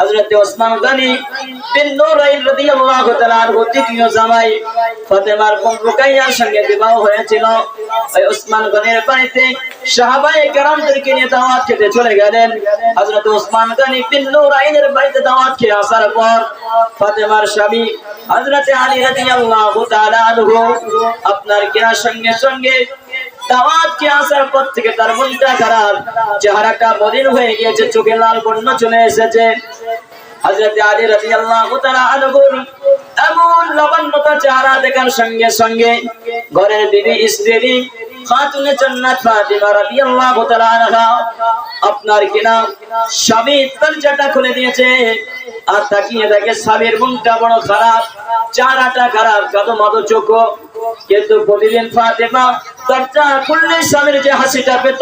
হযরত ওসমান গনি বিন নূরাইন রাদিয়াল্লাহু তাআলা আনহু তৃতীয় জামাই ফাতেমার বোন রুকাইয়ার সঙ্গে বিবাহ হয়েছিল। ওই ওসমান গনির বাড়িতে সাহাবায়ে কেরামদেরকে নিয়ে দাওয়াত খেতে চলে গেলেন। হযরত ওসমান গনি বিন নূরাইনের বাড়িতে দাওয়াত খেয়ে আসার পর ফাতেমার স্বামী হযরত আলী রাদিয়াল্লাহু তাআলা আনহু আপনার কেনার সঙ্গে সঙ্গে দাওয়াত কে আসার পর থেকে তার মনটা খারাপ। চেহারাটা মলিন হয়ে গিয়েছে, চোখে লাল বর্ণ চলে এসেছে। হযরত আলী রাদিয়াল্লাহু তাআলা আনহুর আনহা আপনার কিনা স্বামী খুলে দিয়েছে আর তাকিয়ে দেখে স্বামীর মনটা বড় খারাপ, চেহারাটা খারাপ কত মত চোখ কিন্তু প্রতিদিন ফাতেমা, দরজা খুললে স্বামীর যে হাসিটা পেত,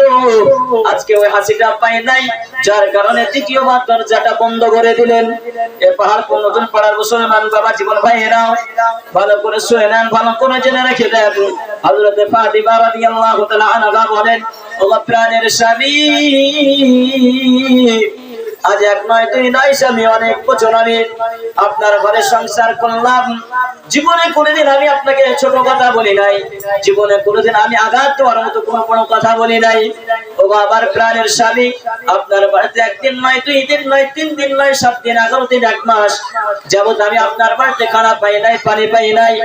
আজকে ওই হাসিটা পায় নাই। যার কারণে তৃতীয়বার দরজাটা বন্ধ করে দিলেন। এ পাহাড় কোন নতুন পাড়ার মুসলমান বাবা, জীবন ভাইয়েরা, ভালো করে শুয়ে নেন, ভালো করে জেনে রেখে দেন। হযরতে ফাতিমা রাদিয়াল্লাহু তাআলা আনহা বলেন ও প্রাণের স্বামী আজ এক নয়, দুই নয়, স্বামী, অনেক বছর আমি আপনার ঘরে সংসার করলাম। জীবনে কোনোদিন আমি আপনাকে ছোট কথা বলি নাই। জীবনে কোনোদিন আমি আঘাত দেওয়ার মতো কোনো বড় কথা বলি নাই। ও আমার প্রাণের স্বামী, আপনার বাড়িতে একদিন নয়, দুই দিন নয়, তিন দিন নয়, সাত দিন, এগারো দিন, এক মাস যাবত আমি আপনার বাড়িতে খানা পাই নাই, পানি পাই নাই।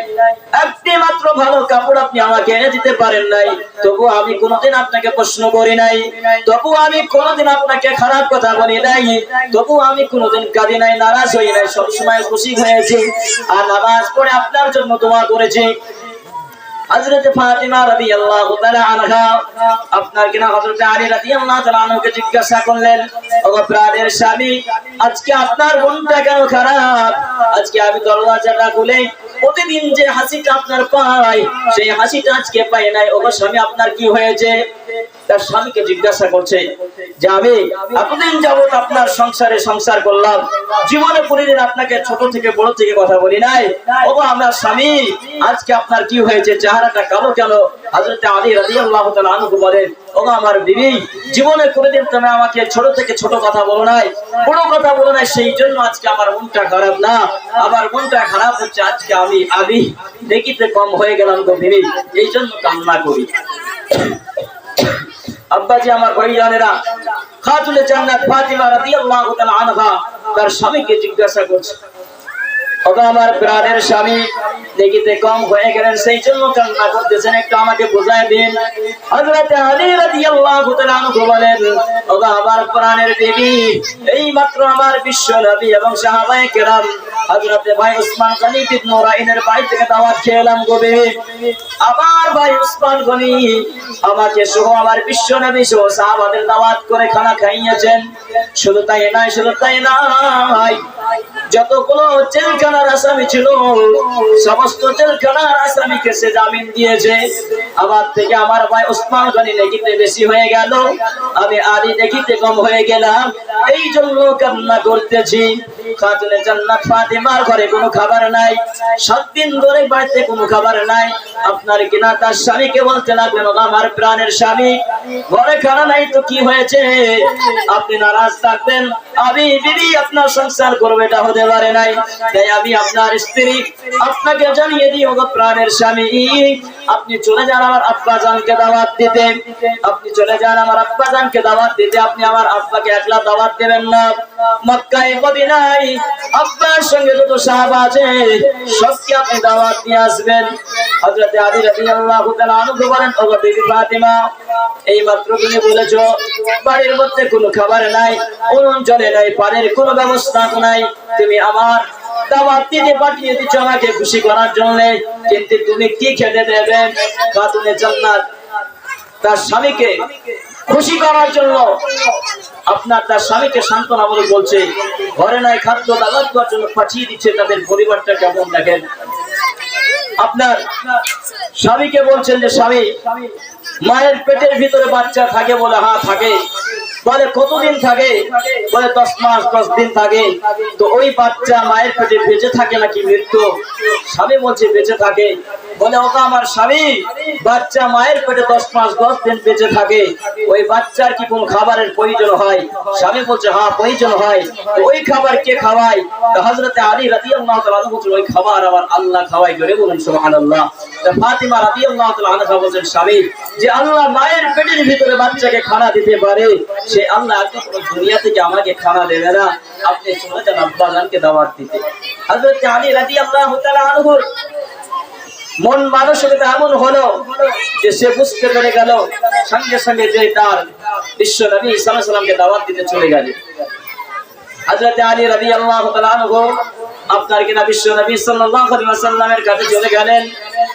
একটি মাত্র ভালো কাপড় আপনি আমাকে এনে দিতে পারেন নাই। তবু আমি কোনোদিন আপনাকে প্রশ্ন করি নাই। তবু আমি কোনোদিন আপনাকে খারাপ কথা বলি নাই। তবু আমি কোনোদিন কাঁদি নাই, নারাজ হই নাই, সবসময় খুশি হয়েছি। আর নামাজ পড়ে আপনার জন্য দোয়া করেছি। স্বামী প্রতিদিন যে হাসিটা আপনার পাই, সেই হাসিটা আজকে পাই নাই। ও স্বামী, আপনার কি হয়েছে? তার স্বামীকে জিজ্ঞাসা করছে যে আমি এতদিন যাবত আপনার সংসারে সংসার করলাম, জীবনে কোনদিন আপনাকে ছোট থেকে বড় থেকে কথা বলি নাই। ও আমার স্বামী, আজকে আপনার কি হয়েছে, চেহারাটা কালো কেন? হযরত আলী রাদিয়াল্লাহু তাআলা আনহু বলেন ও আমার বিবি, জীবনে কোনদিন তুমি আমাকে ছোট থেকে ছোট কথা বলো নাই, বড় কথা বলো নাই, সেই জন্য আজকে আমার মনটা খারাপ না। আমার মনটা খারাপ হচ্ছে, আজকে আমি আমি দেখিতে কম হয়ে গেলাম গো বিবি, এই জন্য কান্না করি। আব্বাজি আমার ভাইয়ানেরা খাতুনে জান্নাত ফাতিমা রাদিয়াল্লাহু তাআলা আনহা তার স্বামীকে জিজ্ঞাসা করছে। ওগো আমার প্রাণের স্বামী, দেখিতে কম হয়ে গেলেন, সেই জন্য কান্না করতেছেন। একটু আমাকে বোঝায় দিন। হযরত আলী রাদিয়াল্লাহু তাআলা আমার প্রাণের দেবী এই মাত্র আমার বিশ্ব নবী এবং সাহাবায়ে কেরাম, হযরত ভাই উসমান গনি বিন নুরাইনের বাড়ি থেকে দাওয়াত খেলাম গোবে আমার ভাই উসমান গনি আমাকে সহ আমার বিশ্ব নবী সহ সাহাবাদের দাওয়াত করে খানা খাইয়েছেন। শুধু তাই নয়, শুধু তাই নয় যতগুলো জেলখানার আসামি ছিল সমস্ত জেলখানার আসামিকে সে জামিন দিয়েছে। আবার থেকে আমার ভাই ওসমান গনি দেখিতে বেশি হয়ে গেল। আমি আলী দেখিতে কম হয়ে গেলাম। এই জন্য কান্না করতেছি। খাতুনে জান্নাত ফাতিমার ঘরে কোনো খাবার নাই। সাত দিন ধরে বাড়িতে কোনো খাবার নাই। আপনার কিনা তার স্বামীকে বলতে লাগলেন আমার প্রাণের স্বামী, ঘরে খানা নাই তো কি হয়েছে? আপনি নারাজ থাকবেন। আমি বিবি, আপনার সংসার করব, এটা হতে পারে নাই। তাই আমি আপনার স্ত্রী, আপনাকে জানিয়ে দিই প্রাণের স্বামী, আপনি চলে যান আমার আব্বা জানকে দাওয়াত দিতে আপনি চলে যান আমার আব্বা জানকে দাওয়াত দিতে। আপনি আমার আব্বাকে একলা দাওয়াত দেবেন না। মক্কায়, মদিনায় আব্বার সঙ্গে যত সাহাবা আছে, সবকে আপনি দাওয়াত নিয়ে আসবেন। ফাতিমা, এই মাত্র তুমি বলেছ, বাড়ির মধ্যে কোনো খাবার নাই জ্বলে নাই, পানির কোনো ব্যবস্থা নাই। তুমি আমার আপনার তার স্বামীকে সান্ত্বনা বলে বলছে, ঘরে নাই খাদ্য দাওয়াত করার জন্য পাঠিয়ে দিচ্ছে, তাদের পরিবারটা কেমন দেখেন? আপনার স্বামীকে বলছেন যে, স্বামী, মায়ের পেটের ভিতরে বাচ্চা থাকে বলে হ্যাঁ থাকে। বলে, কতদিন থাকে? বলে, দশ মাস, দশ দিন থাকে। তো ওই বাচ্চা মায়ের পেটে বেঁচে থাকে নাকি মৃত্যু? স্বামী বলছে, বেঁচে থাকে। বলে ওটা আমার স্বামী, বাচ্চা মায়ের পেটে দশ মাস, দশ দিন বেঁচে থাকে। ওই বাচ্চার কি কোন খাবারের প্রয়োজন হয়? স্বামী বলছে হ্যাঁ প্রয়োজন হয়। ওই খাবার কে খাওয়ায়? হজরতে আলী রাজি আল্লাহ বলছেন, ওই খাবার আমার আল্লাহ খাওয়াই করে বলুন সোহান আল্লাহ ফাতিমা রাজি আল্লাহ বলছেন স্বামী, যে আল্লাহ মায়ের পেটের ভিতরে বাচ্চাকে খানা দিতে পারে, সে আল্লাহ কোনো দুনিয়া থেকে আমাকে খানা দেবে না। আপনি চলে যান আব্বাজানকে দাওয়াত দিতে। হজরত আলী রাজি আল্লাহ আনহুর মন মানসিকতা এমন হলো যে সে বুঝতে পেরে গেল, সঙ্গে সঙ্গে যে তার বিশ্ব নবী সাল্লাল্লাহু সাল্লামকে দাওয়াত দিতে চলে গেল। হযরত আলী রাদিয়াল্লাহু তাআলা আনহু আপনার কিনা বিশ্ব নবী সাল্লাল্লাহু আলাইহি ওয়াসাল্লামের কাছে চলে গেলেন।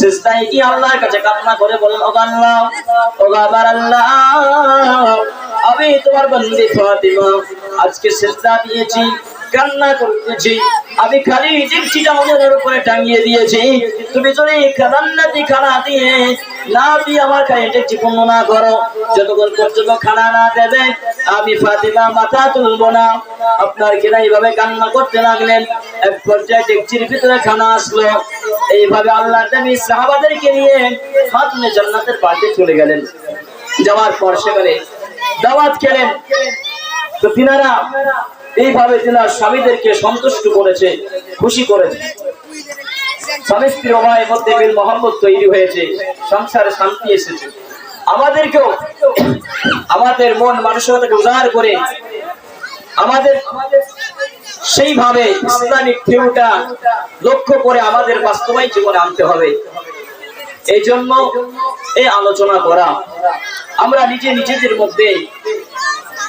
সিজদায় কি আল্লাহর কাছে কান্না করে বলেন, ও আল্লাহ ও আমার আল্লাহ, আমি তোমার বন্ধু ফাতিমা, আজকে সিজদা দিয়েছি, কান্না করতেছি আমি খালি জিপসিটা মনের উপরে টাঙিয়ে দিয়েছি। তুমি যদি জান্নাতি খানা দিয়ে না দিয়ে আমার কাছে ডেকচি পূর্ণ না করো, যতক্ষণ পর্যন্ত খানা না দেবে, আমি ফাতিমা মাথা তুলবো না। আপনার কিনা এইভাবে কান্না করতে লাগলেন। এক পর্যায়ে ডেকচির ভিতরে খানা আসলো। এইভাবে আল্লাহ নবী সাহাবাদেরকে নিয়ে খাতুনে জান্নাতের বাড়িতে চলে গেলেন। যাওয়ার পর সেখানে দাওয়াত খেলেন। তো তিনারা এইভাবে তিনার স্বামীদেরকে সন্তুষ্ট করেছে, খুশি করেছে। স্বামী স্ত্রী উভয়ের মধ্যে মিল মহব্বত তৈরি হয়েছে, সংসারে শান্তি এসেছে। আমাদেরকেও, আমাদের মন মানসিকতাকে উদার করে, আমাদের সেইভাবে ইসলামিক ঢেউটা লক্ষ্য করে আমাদের বাস্তবায় জীবনে আনতে হবে। এই জন্য এই আলোচনা করা। আমরা নিজে নিজেদের মধ্যে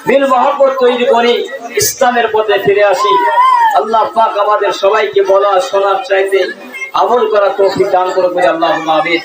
মিল মহব্বত তৈরি করি। ইসলামের পথে ফিরে আসি। আল্লাহ পাক আমাদের সবাইকে বলা শোনার চাইতে আমল করা তো দান করে আল্লাহ আমিন।